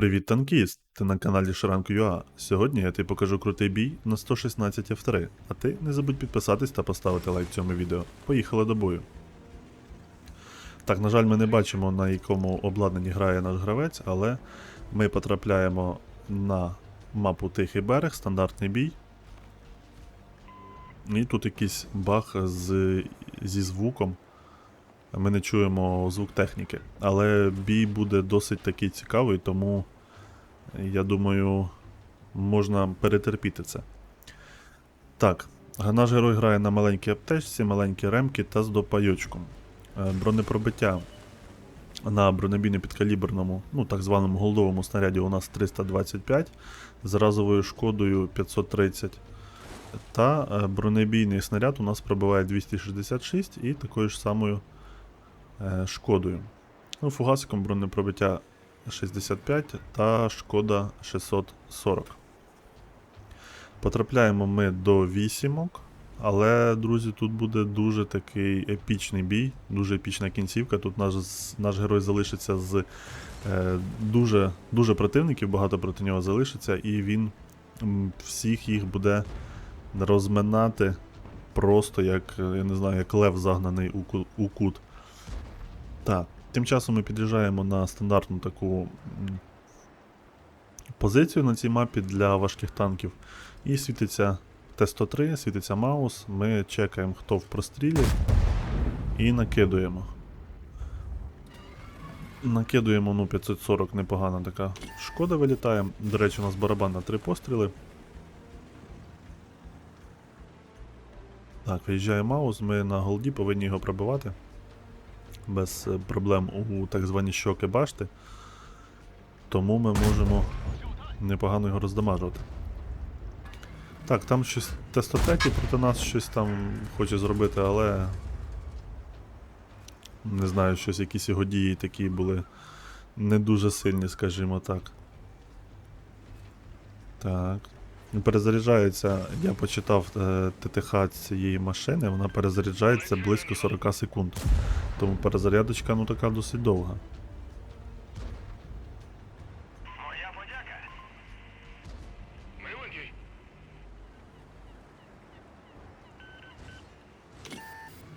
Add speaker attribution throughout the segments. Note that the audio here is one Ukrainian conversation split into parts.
Speaker 1: Привіт, танкіст! Ти на каналі Шранк.ua. Сьогодні я тобі покажу крутий бій на 116 F3. А ти не забудь підписатись та поставити лайк цьому відео. Поїхали до бою. Так, на жаль, ми не бачимо, на якому обладнанні грає наш гравець, але ми потрапляємо на мапу Тихий берег, стандартний бій. І тут якийсь баг з, зі звуком. Ми не чуємо звук техніки. Але бій буде досить такий цікавий, тому я думаю, можна перетерпіти це. Так, наш герой грає на маленькій аптечці, маленькі ремки та з допайочком. Е, Бронепробиття на бронебійно-підкаліберному, ну так званому голдовому снаряді у нас 325 з разовою шкодою 530. Та е, бронебійний снаряд у нас пробиває 266 і такою ж самою шкодою. Ну, фугасиком бронепробиття 65 та шкода 640. Потрапляємо ми до вісімок. Але, друзі, тут буде дуже такий епічний бій, дуже епічна кінцівка. Тут наш, наш герой залишиться з е, дуже, дуже противників, багато проти нього залишиться, і він всіх їх буде розминати просто як, е, я не знаю, як лев загнаний у, у кут. Так, тим часом ми під'їжджаємо на стандартну таку позицію на цій мапі для важких танків. І світиться Т-103, світиться маус. Ми чекаємо, хто в прострілі. І накидуємо. Накидуємо ну, 540, непогана така шкода вилітає. До речі, у нас барабан на 3 постріли. Так, виїжджає маус, ми на голді повинні його пробивати. Без е, проблем у так звані щоки башти. Тому ми можемо непогано його роздамажувати. Так, там щось Т-103 проти нас щось там хоче зробити, але. Не знаю, щось якісь його дії такі були не дуже сильні, скажімо так. Так. Перезаряджається, я почитав е, ТТХ цієї машини, вона перезаряджається близько 40 секунд. Тому перезарядочка ну така досить довга.
Speaker 2: Моя подяка.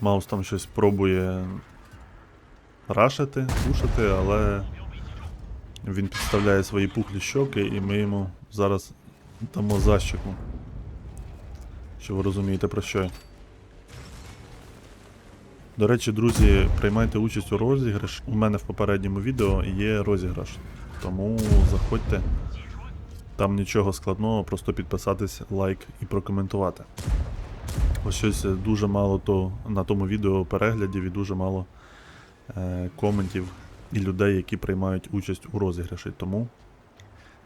Speaker 1: Маус там щось пробує рашити, пушити, але він підставляє свої пухлі щоки і ми йому зараз дамо защику. Що ви розумієте про що. До речі, друзі, приймайте участь у розіграш. У мене в попередньому відео є розіграш. Тому заходьте. Там нічого складного, просто підписатись, лайк і прокоментувати. Ось щось дуже мало то на тому відео переглядів і дуже мало е, коментів і людей, які приймають участь у розіграші. Тому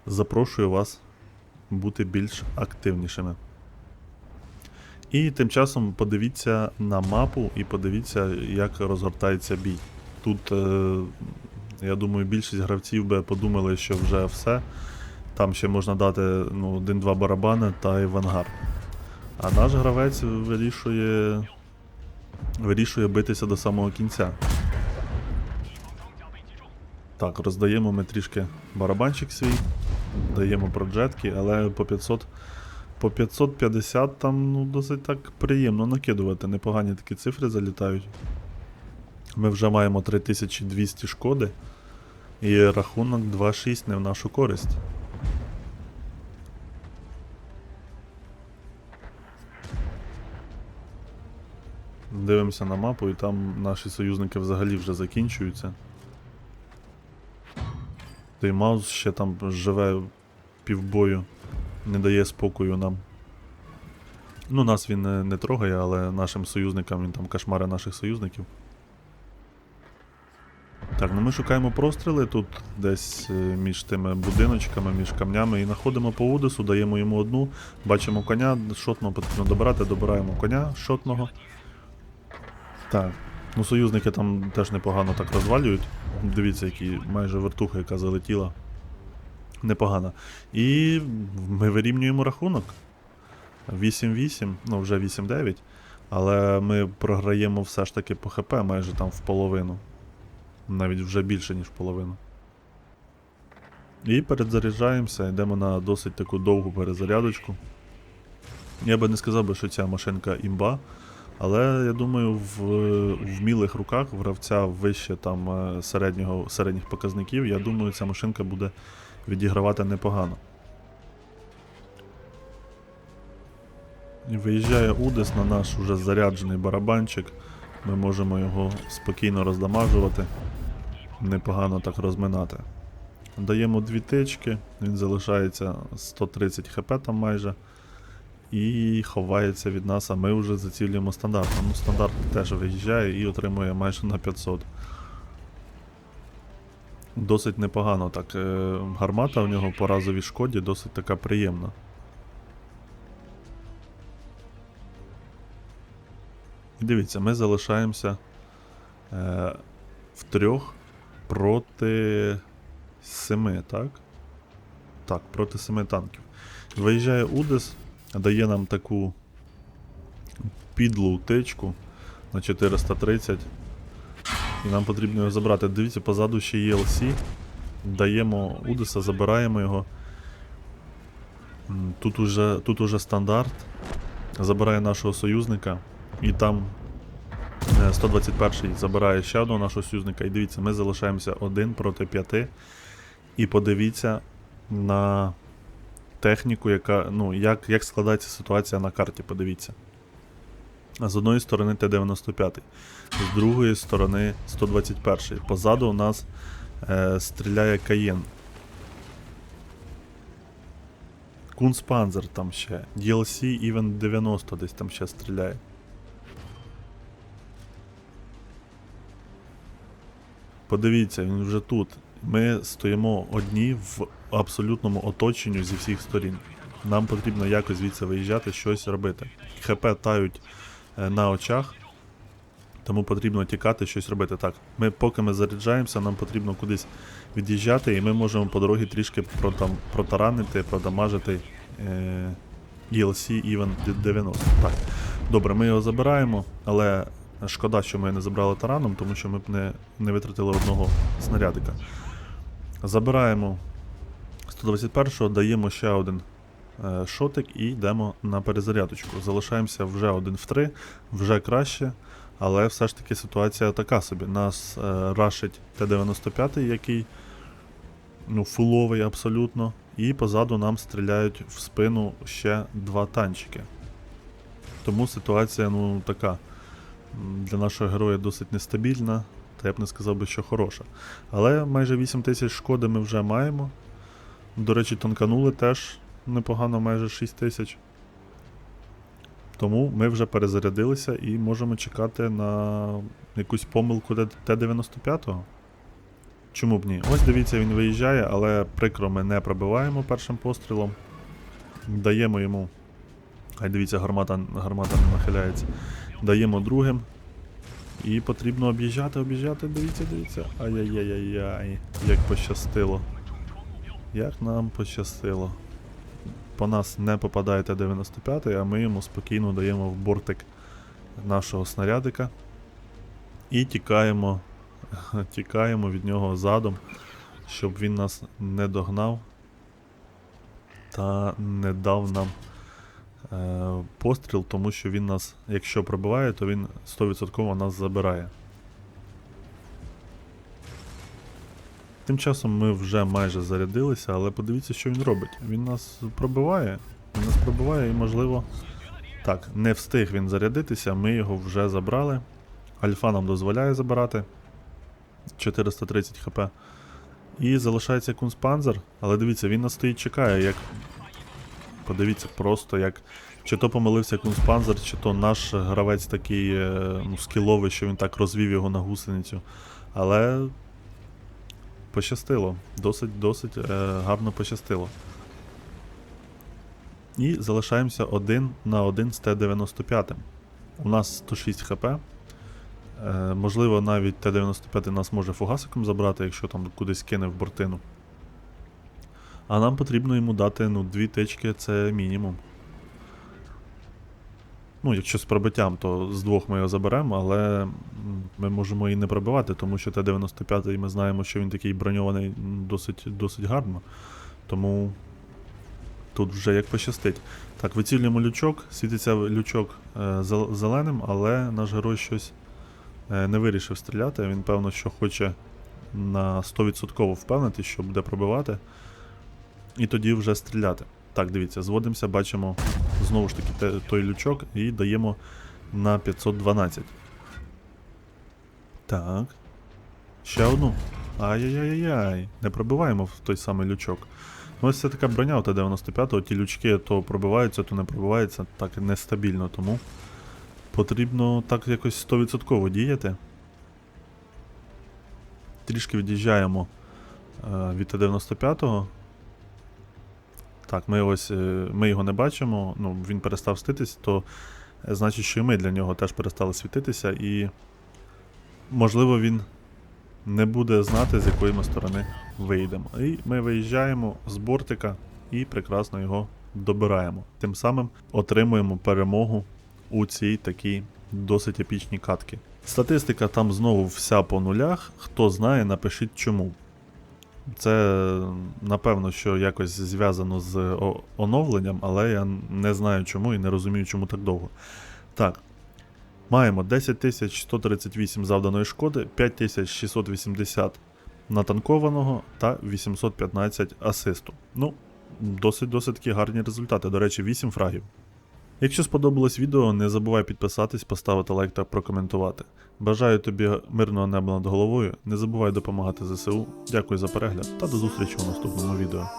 Speaker 1: запрошую вас бути більш активнішими. І тим часом подивіться на мапу і подивіться, як розгортається бій. Тут, е, я думаю, більшість гравців би подумали, що вже все. Там ще можна дати ну, один-два барабани та й в ангар. А наш гравець вирішує. Вирішує битися до самого кінця. Так, роздаємо ми трішки барабанчик свій, даємо проджетки, але по 500. По 550 там ну, досить так приємно накидувати. Непогані такі цифри залітають. Ми вже маємо 3200 шкоди. І рахунок 2-6 не в нашу користь. Дивимося на мапу, і там наші союзники взагалі вже закінчуються. Той Маус ще там живе півбою, не дає спокою нам. Ну, нас він не, не трогає, але нашим союзникам він там кошмари наших союзників. Так, ну ми шукаємо простріли тут десь е, між тими будиночками, між камнями і знаходимо по Удесу, даємо йому одну, бачимо коня, шотного потрібно добирати, добираємо коня шотного. Так. Ну, союзники там теж непогано так розвалюють. Дивіться, які майже вертуха, яка залетіла. Непогано. І ми вирівнюємо рахунок. 8-8, ну вже 8-9. Але ми програємо все ж таки по ХП майже там в половину. Навіть вже більше, ніж в половину. І перезаряджаємося, йдемо на досить таку довгу перезарядочку. Я би не сказав би, що ця машинка імба, але я думаю, в вмілих руках гравця вище там е, середнього, середніх показників, я думаю, ця машинка буде відігравати непогано. Виїжджає Удес на наш уже заряджений барабанчик. Ми можемо його спокійно роздамажувати, непогано так розминати. Даємо дві тички, він залишається 130 хп там майже. І ховається від нас, а ми вже зацілюємо стандарт. Ну, стандарт теж виїжджає і отримує майже на 500. Досить непогано так. е, Гармата в нього по разовій шкоді досить така приємна. І дивіться, ми залишаємося е, в трьох проти семи, так? Так, проти семи танків. Виїжджає Удес, дає нам таку підлу утечку на 430. І нам потрібно його забрати. Дивіться, позаду ще є LC. Даємо Удеса, забираємо його. Тут уже, тут уже стандарт. Забирає нашого союзника. І там е, 121-й забирає ще одного нашого союзника. І дивіться, ми залишаємося один проти п'яти. І подивіться на техніку, яка. Ну, як, як складається ситуація на карті, подивіться. З одної сторони Т-95, з другої сторони 121. Позаду у нас е, стріляє Каєн. Кунспанзер там ще. DLC Even 90 десь там ще стріляє. Подивіться, він вже тут. Ми стоїмо одні в абсолютному оточенню зі всіх сторін. Нам потрібно якось звідси виїжджати, щось робити. ХП тають е, на очах, тому потрібно тікати, щось робити. Так, ми поки ми заряджаємося, нам потрібно кудись від'їжджати, і ми можемо по дорозі трішки протам, протаранити, продамажити е, ELC Even 90. Так, добре, ми його забираємо, але шкода, що ми не забрали тараном, тому що ми б не, не витратили одного снарядика. Забираємо 121-го, даємо ще один е, шотик і йдемо на перезарядочку. Залишаємося вже один в 3, вже краще, але все ж таки ситуація така собі. Нас е, рашить Т-95, який ну, фуловий абсолютно, і позаду нам стріляють в спину ще два танчики. Тому ситуація ну, така для нашого героя досить нестабільна, та я б не сказав би, що хороша. Але майже 8 тисяч шкоди ми вже маємо. До речі, тонканули теж непогано, майже 6 тисяч. Тому ми вже перезарядилися і можемо чекати на якусь помилку Т- Т-95. Чому б ні? Ось дивіться, він виїжджає, але прикро ми не пробиваємо першим пострілом. Даємо йому. Ай, дивіться, гармата, гармата не нахиляється. Даємо другим. І потрібно об'їжджати, об'їжджати, дивіться, дивіться. Ай-яй-яй-яй, як пощастило. Як нам пощастило. По нас не попадає Т-95, а ми йому спокійно даємо в бортик нашого снарядика. І тікаємо, тікаємо від нього задом, щоб він нас не догнав та не дав нам постріл, тому що він нас, якщо пробиває, то він 100% нас забирає. Тим часом ми вже майже зарядилися, але подивіться, що він робить. Він нас пробиває, він нас пробиває і, можливо. Так, не встиг він зарядитися, ми його вже забрали. Альфа нам дозволяє забирати 430 хп. І залишається кунспанзер, але дивіться, він нас стоїть чекає, як. Подивіться, просто як. Чи то помилився кунспанзер, чи то наш гравець такий е, ну, скіловий, що він так розвів його на гусеницю. Але пощастило. Досить досить е, гарно пощастило. І залишаємося один на один з Т-95. У нас 106 хп. Е, можливо, навіть Т-95 нас може фугасиком забрати, якщо там кудись кине в бортину. А нам потрібно йому дати ну, дві тички, це мінімум. Ну, якщо з пробиттям, то з двох ми його заберемо, але ми можемо і не пробивати, тому що Т-95 ми знаємо, що він такий броньований досить, досить гарно. Тому тут вже як пощастить. Так, вицілюємо лючок, світиться лючок е, зеленим, але наш герой щось е, не вирішив стріляти. Він, певно, що хоче на 100% впевнити, що буде пробивати. І тоді вже стріляти. Так, дивіться, зводимося, бачимо знову ж таки той лючок і даємо на 512. Так. Ще одну. Ай-яй-яй-яй. Не пробиваємо в той самий лючок. Ну, ось це така броня у Т-95, ті лючки то пробиваються, то не пробиваються, так нестабільно, тому потрібно так якось 100% діяти. Трішки від'їжджаємо е, від Т-95. Так, ми ось е, ми його не бачимо, ну, він перестав світитись, то е, значить, що і ми для нього теж перестали світитися, і можливо він не буде знати, з якої ми сторони вийдемо. І ми виїжджаємо з бортика і прекрасно його добираємо. Тим самим отримуємо перемогу у цій такій досить епічній катки. Статистика там знову вся по нулях. Хто знає, напишіть чому. Це напевно, що якось зв'язано з оновленням, але я не знаю чому і не розумію, чому так довго. Так. Маємо 10138 завданої шкоди, 5680 натанкованого та 815 асисту. Ну, досить досить гарні результати. До речі, 8 фрагів. Якщо сподобалось відео, не забувай підписатись, поставити лайк та прокоментувати. Бажаю тобі мирного неба над головою. Не забувай допомагати ЗСУ. Дякую за перегляд та до зустрічі у наступному відео.